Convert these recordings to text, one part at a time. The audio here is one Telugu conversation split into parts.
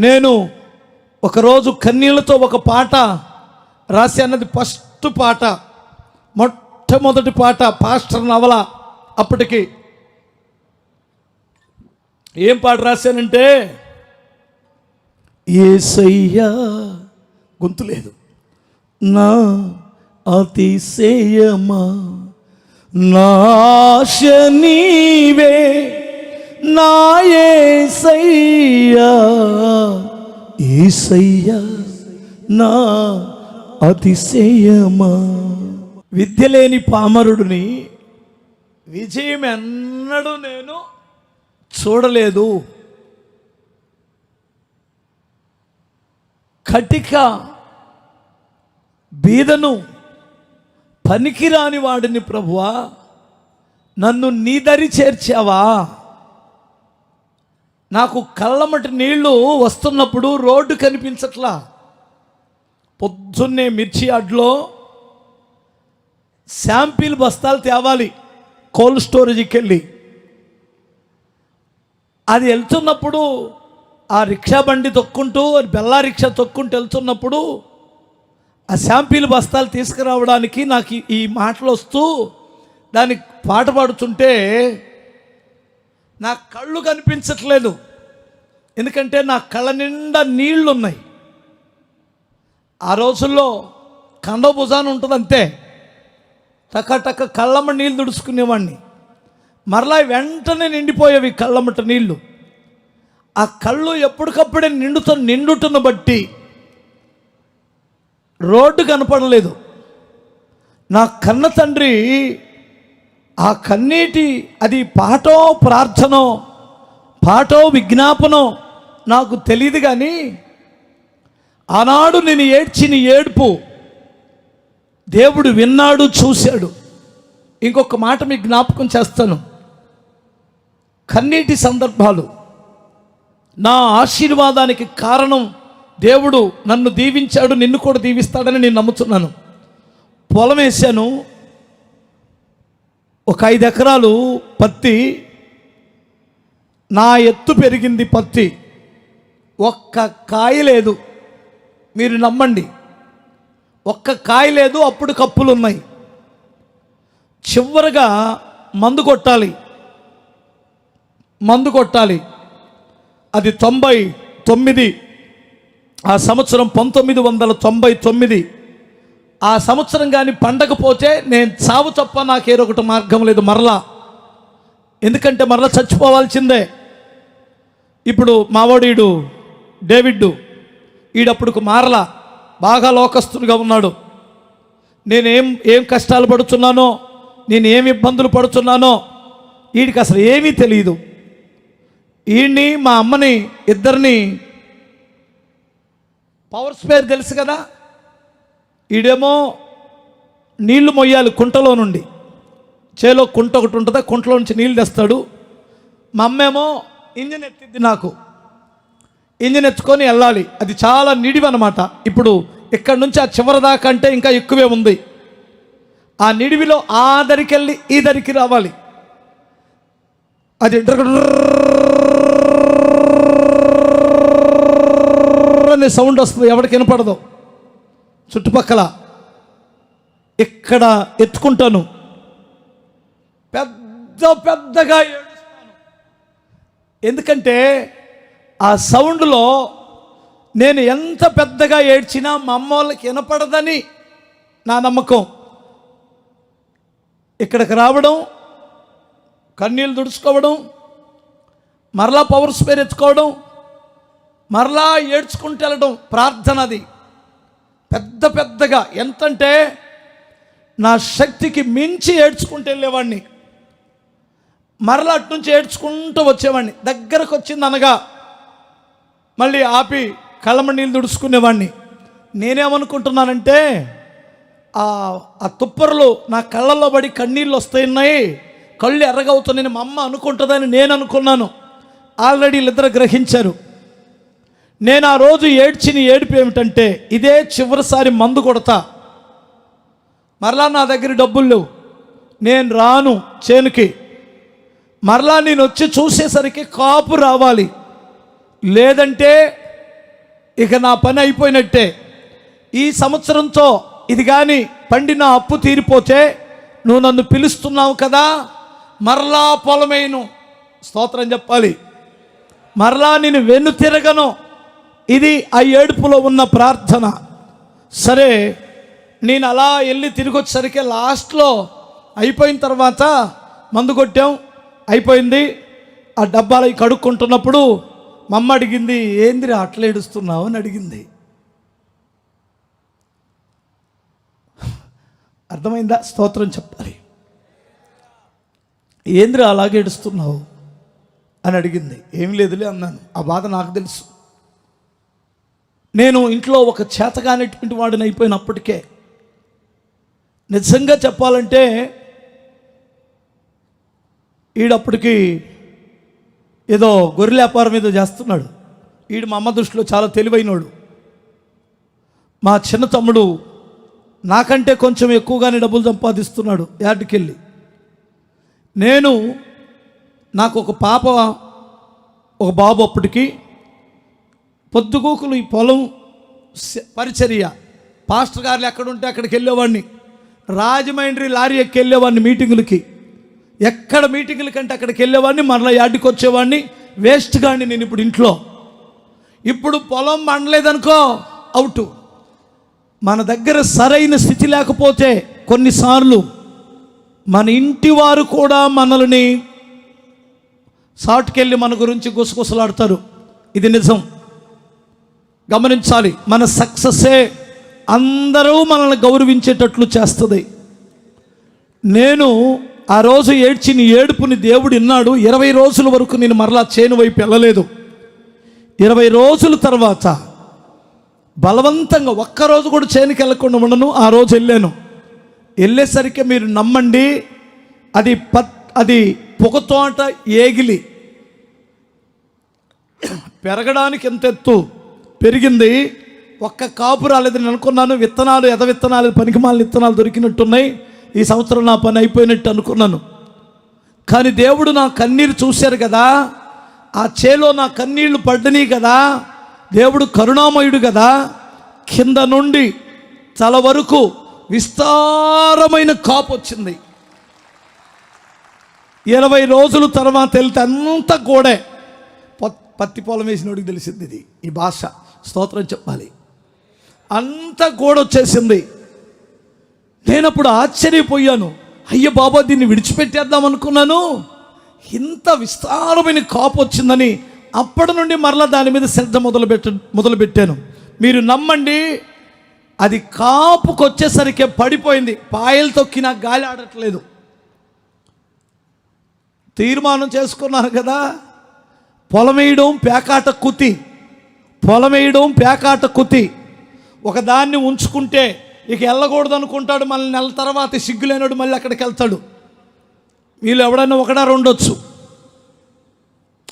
నేను ఒకరోజు కన్నీళ్ళతో ఒక పాట రాసి అన్నది ఫస్ట్ పాట మొట్టమొదటి పాట పాస్టర్ నవల అప్పటికి. ఏం పాట రాశానంటే ఏసయ్యా గొంతు లేదు. నా అతిశయమా నాశ నీవే. నా ఏసయ్యా నా అతిశయమా? విద్య లేని పామరుడిని విజయం ఎన్నడూ నేను చూడలేదు. కటిక బీదను పనికిరాని వాడిని ప్రభువా నన్ను నీ దరి చేర్చావా? నాకు కళ్ళమటి నీళ్ళు వస్తున్నప్పుడు రోడ్డు కనిపించట్లా. పొద్దున్నే మిర్చి అడ్లో శాంపిల్ బస్తాలు తేవాలి కోల్డ్ స్టోరేజ్కి వెళ్ళి. అది వెళ్తున్నప్పుడు ఆ రిక్షా బండి తొక్కుంటూ బెల్లా రిక్షా తొక్కుంటూ వెళ్తున్నప్పుడు ఆ శాంపిల్ బస్తాలు తీసుకురావడానికి నాకు ఈ- ఈ మాటలు వస్తూ దానికి పాట పాడుతుంటే నా కళ్ళు కనిపించట్లేదు. ఎందుకంటే నా కళ్ళ నిండా నీళ్ళు ఉన్నాయి ఆ రోజుల్లో కండ భుజాన ఉంటుంది అంతే టక టక కళ్ళమ్మ నీళ్ళు దుడుచుకునేవాడిని మరలా వెంటనే నిండిపోయేవి కళ్ళమ్మట నీళ్ళు. ఆ కళ్ళు ఎప్పటికప్పుడే నిండుతో నిండుటను బట్టి రోడ్డు కనపడలేదు. నా కన్న తండ్రి ఆ కన్నీటి అది పాటో ప్రార్థనో పాటో విజ్ఞాపనో నాకు తెలియదు కానీ ఆనాడు నేను ఏడ్చిన ఏడుపు దేవుడు విన్నాడు చూశాడు. ఇంకొక మాట మీకు జ్ఞాపకం చేస్తాను. కన్నీటి సందర్భాలు నా ఆశీర్వాదానికి కారణం దేవుడు నన్ను దీవించాడు నిన్ను కూడా దీవిస్తాడని నేను నమ్ముతున్నాను. పొలం వేశాను ఒక ఐదు ఎకరాలు పత్తి నా ఎత్తు పెరిగింది పత్తి. ఒక్క కాయ లేదు. మీరు నమ్మండి. ఒక్క కాయ లేదు అప్పుడు కప్పులు ఉన్నాయి. చివరగా మందు కొట్టాలి. మందు కొట్టాలి. అది తొంభై తొమ్మిది. ఆ సంవత్సరం పంతొమ్మిది వందల తొంభై తొమ్మిది. ఆ సంవత్సరం కానీ పండకపోతే నేను చావు తప్ప నాకేరొకటి మార్గం లేదు మరలా. ఎందుకంటే మరలా చచ్చిపోవాల్సిందే. ఇప్పుడు మావాడీడు డేవిడ్ ఈడప్పుడుకు మారలా బాగా లోకస్తునిగా ఉన్నాడు. నేనేం ఏం కష్టాలు పడుతున్నానో నేను ఏం ఇబ్బందులు పడుతున్నానో వీడికి అసలు ఏమీ తెలియదు వీడిని మా అమ్మని ఇద్దరిని పవర్ స్పేర్ తెలుసు కదా ఈడేమో నీళ్ళు మొయ్యాలి కుంటలో నుండి. చేలో కుంట ఒకటి ఉంటుందా? కుంటలో నుంచి నీళ్ళు తెస్తాడు. మా అమ్మేమో ఇంజిన్ ఎత్తిద్ది నాకు. ఇంజిన్ ఎత్తుకొని వెళ్ళాలి. అది చాలా నిడివి అనమాట ఇప్పుడు ఇక్కడ నుంచి ఆ చివరి దాకా అంటే ఇంకా ఎక్కువే ఉంది. ఆ నిడివిలో ఆ దరికి వెళ్ళి ఈ దరికి రావాలి. అది అనే సౌండ్ వస్తుంది ఎవరికి వినపడదు చుట్టుపక్కల ఇక్కడ ఎత్తుకుంటాను? పెద్ద పెద్దగా ఏడుస్తాను. ఎందుకంటే ఆ సౌండ్లో నేను ఎంత పెద్దగా ఏడ్చినా మా అమ్మ వాళ్ళకి వినపడదని నా నమ్మకం. ఇక్కడికి రావడం కన్నీళ్ళు దుడుచుకోవడం మరలా పవర్ స్పేర్ ఎత్తుకోవడం మరలా ఏడ్చుకుంటూ వెళ్ళడం ప్రార్థనది పెద్ద పెద్దగా ఎంతంటే నా శక్తికి మించి ఏడ్చుకుంటూ వెళ్ళేవాడిని. మరలా అటు నుంచి ఏడ్చుకుంటూ వచ్చేవాడిని. దగ్గరకు వచ్చింది అనగా మళ్ళీ ఆపి కళ్ళమ నీళ్ళు దుడుచుకునేవాడిని నేనేమనుకుంటున్నానంటే ఆ ఆ తుప్పరలు నా కళ్ళల్లో పడి కన్నీళ్ళు వస్తున్నాయి కళ్ళు ఎర్రగవుతున్నాయని మా అమ్మ అనుకుంటుందని నేను అనుకున్నాను ఆల్రెడీ వీళ్ళిద్దరు గ్రహించారు. నేను ఆ రోజు ఏడ్చిన ఏడుపు ఏమిటంటే ఇదే చివరిసారి మందు కొడతా. మరలా నా దగ్గర డబ్బులు లేవు. నేను రాను చేనుకి. మరలా నేను వచ్చి చూసేసరికి కాపు రావాలి. లేదంటే ఇక నా పని అయిపోయినట్టే. ఈ సంవత్సరంతో ఇది కానీ పండిన అప్పు తీరిపోతే నువ్వు నన్ను పిలుస్తున్నావు కదా? మరలా పొలమేను స్తోత్రం చెప్పాలి. మరలా నేను వెన్ను తిరగను. ఇది ఆ ఏడుపులో ఉన్న ప్రార్థన. సరే నేను అలా వెళ్ళి తిరిగి వచ్చేసరికి లాస్ట్లో అయిపోయిన తర్వాత మందు కొట్టాం అయిపోయింది. ఆ డబ్బాలు కడుక్కుంటున్నప్పుడు మా అమ్మ అడిగింది ఏందిరా అట్లా ఏడుస్తున్నావు? అని అడిగింది. అర్థమైందా? స్తోత్రం చెప్పాలి. ఏందిరా అలాగే ఏడుస్తున్నావు? అని అడిగింది. ఏం లేదులే అన్నాను. ఆ బాధ నాకు తెలుసు. నేను ఇంట్లో ఒక చేతగానేటువంటి వాడిని అయిపోయినప్పటికే నిజంగా చెప్పాలంటే ఈడప్పటికి ఏదో గొర్రెల వ్యాపారం ఏదో చేస్తున్నాడు. ఈడు మా అమ్మ దృష్టిలో చాలా తెలివైనోడు. మా చిన్న తమ్ముడు నాకంటే కొంచెం ఎక్కువగానే డబ్బులు సంపాదిస్తున్నాడు యార్డుకెళ్ళి. నేను నాకు ఒక పాప ఒక బాబు అప్పటికి పొద్దుగూకులు ఈ పొలం పరిచర్య. పాస్టర్ గారు ఎక్కడుంటే అక్కడికి వెళ్ళేవాడిని. రాజమండ్రి లారీ ఎక్కి వెళ్ళేవాడిని మీటింగులకి. ఎక్కడ మీటింగుల కంటే అక్కడికి వెళ్ళేవాడిని మరలా యాడ్డుకి వచ్చేవాడిని. వేస్ట్ కానీ నేను ఇప్పుడు ఇంట్లో. ఇప్పుడు పొలం మండలేదనుకో అవుట్. మన దగ్గర సరైన స్థితి లేకపోతే కొన్నిసార్లు మన ఇంటి వారు కూడా మనల్ని సాటుకెళ్ళి మన గురించి గుసగుసలాడతారు. ఇది నిజం. గమనించాలి. మన సక్సెస్సే అందరూ మనల్ని గౌరవించేటట్లు చేస్తుంది. నేను ఆ రోజు ఏడ్చిన ఏడుపుని దేవుడు విన్నాడు ఇరవై రోజుల వరకు నేను మరలా చేను వైపు వెళ్ళలేదు. ఇరవై రోజుల తర్వాత బలవంతంగా ఒక్కరోజు కూడా చేనుకి వెళ్ళకుండా ఉండను. ఆ రోజు వెళ్ళాను. వెళ్ళేసరికి మీరు నమ్మండి అది పత్ అది పొగతోట ఏగిలి పెరగడానికి ఎంత ఎత్తు పెరిగింది. ఒక్క కాపు రాలేదు నేను అనుకున్నాను విత్తనాలు ఎద విత్తనాలు పనికిమాలిన విత్తనాలు దొరికినట్టున్నాయి. ఈ సంవత్సరం నా పని అయిపోయినట్టు అనుకున్నాను. కానీ దేవుడు నా కన్నీరు చూశారు కదా ఆ చేలో నా కన్నీళ్ళు పడ్డని కదా దేవుడు కరుణామయుడు కదా కింద నుండి తల వరకు విస్తారమైన కాపు వచ్చింది. ఇరవై రోజుల తర్వాత వెళ్తే అంత గోడే. పత్తి పొలం వేసినోడికి తెలిసింది ఇది ఈ భాష. స్తోత్రం చెప్పాలి. అంత గోడ వచ్చేసింది నేనప్పుడు ఆశ్చర్యపోయాను. అయ్య బాబా దీన్ని విడిచిపెట్టేద్దాం అనుకున్నాను. ఇంత విస్తారమైన కాపు వచ్చిందని అప్పటి నుండి మరలా దాని మీద శ్రద్ధ మొదలుపెట్ట మొదలుపెట్టాను. మీరు నమ్మండి అది కాపుకు వచ్చేసరికి పడిపోయింది. పాయలు తొక్కిన గాలి ఆడట్లేదు. తీర్మానం చేసుకున్నాను కదా. పొలమేయడం పేకాట కుతి. పొలమేయడం పేకాట కుతి ఒకదాన్ని ఉంచుకుంటే ఇక వెళ్ళకూడదు అనుకుంటాడు మళ్ళీ నెల తర్వాత సిగ్గులేనాడు మళ్ళీ అక్కడికి వెళ్తాడు. వీళ్ళు ఎవడన్నా ఒకడా రెండొచ్చు.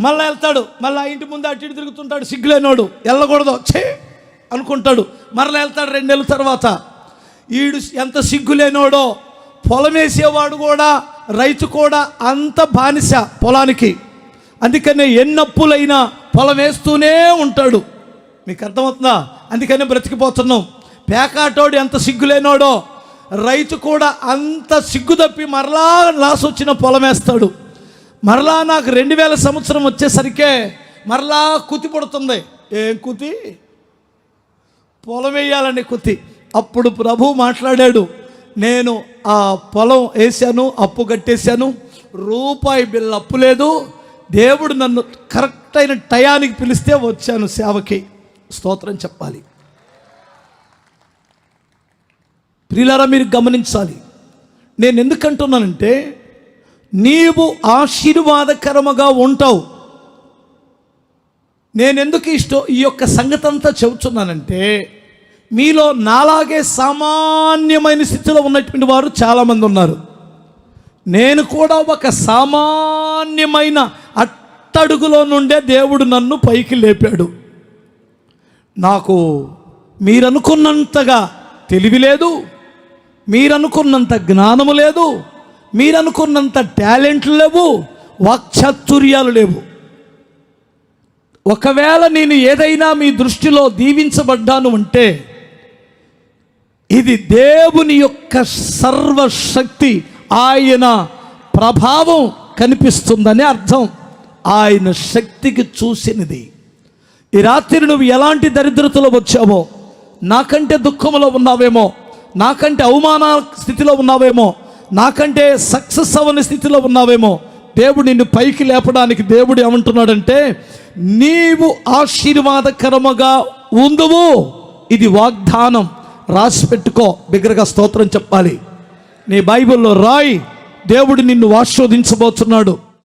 మళ్ళీ వెళ్తాడు మళ్ళీ ఆ ఇంటి ముందు అటు ఇటు తిరుగుతుంటాడు సిగ్గులేనోడు. వెళ్ళకూడదు చే అనుకుంటాడు. మరలా వెళ్తాడు రెండు నెలల తర్వాత. ఈడు ఎంత సిగ్గులేనోడో పొలం వేసేవాడు కూడా రైతు కూడా అంత బానిస పొలానికి. అందుకనే ఎన్నప్పులైనా పొలం వేస్తూనే ఉంటాడు. మీకు అర్థమవుతుందా? అందుకనే బ్రతికిపోతున్నాం. పేకాటోడు ఎంత సిగ్గులేనోడో రైతు కూడా అంత సిగ్గు తప్పి మరలా లాస్ వచ్చిన పొలం వేస్తాడు మరలా నాకు రెండు వేల సంవత్సరం వచ్చేసరికే మరలా కుతి పుడుతుంది. ఏం కుతి? పొలం వేయాలని కుతి. అప్పుడు ప్రభు మాట్లాడాడు నేను ఆ పొలం వేసాను అప్పు కట్టేశాను రూపాయి బిల్లు అప్పు లేదు. దేవుడు నన్ను కరెక్ట్ అయిన టయానికి పిలిస్తే వచ్చాను సేవకి. స్తోత్రం చెప్పాలి. ప్రియులారా మీరు గమనించాలి. నేను ఎందుకంటున్నానంటే నీవు ఆశీర్వాదకరముగా ఉంటావు. నేను ఎందుకు ఇష్టం ఈ యొక్క సంగతి అంతా చెబుతున్నానంటే మీలో నాలాగే సామాన్యమైన స్థితిలో ఉన్నటువంటి వారు చాలామంది ఉన్నారు. నేను కూడా ఒక సామాన్యమైన అట్టడుగులో నుండే దేవుడు నన్ను పైకి లేపాడు. నాకు మీరనుకున్నంతగా తెలివి లేదు మీరనుకున్నంత జ్ఞానము లేదు మీరనుకున్నంత టాలెంట్లు లేవు వాక్చాతుర్యాలు లేవు. ఒకవేళ నేను ఏదైనా మీ దృష్టిలో దీవించబడ్డాను అంటే ఇది దేవుని యొక్క సర్వశక్తి ఆయన ప్రభావం కనిపిస్తుందని అర్థం. ఆయన శక్తికి చూసినది. ఈ రాత్రి నువ్వు ఎలాంటి దరిద్రతలో వచ్చావో నాకంటే దుఃఖంలో ఉన్నావేమో నాకంటే అవమాన స్థితిలో ఉన్నావేమో నాకంటే సక్సెస్ అవ్వని స్థితిలో ఉన్నావేమో దేవుడు నిన్ను పైకి లేపడానికి దేవుడు ఏమంటున్నాడంటే నీవు ఆశీర్వాదకరముగా ఉందువు. ఇది వాగ్దానం. రాసి పెట్టుకో. బిగ్గరగా స్తోత్రం చెప్పాలి. నీ బైబిల్లో రాయి దేవుడు నిన్ను ఆశీర్వదించబోతున్నాడు.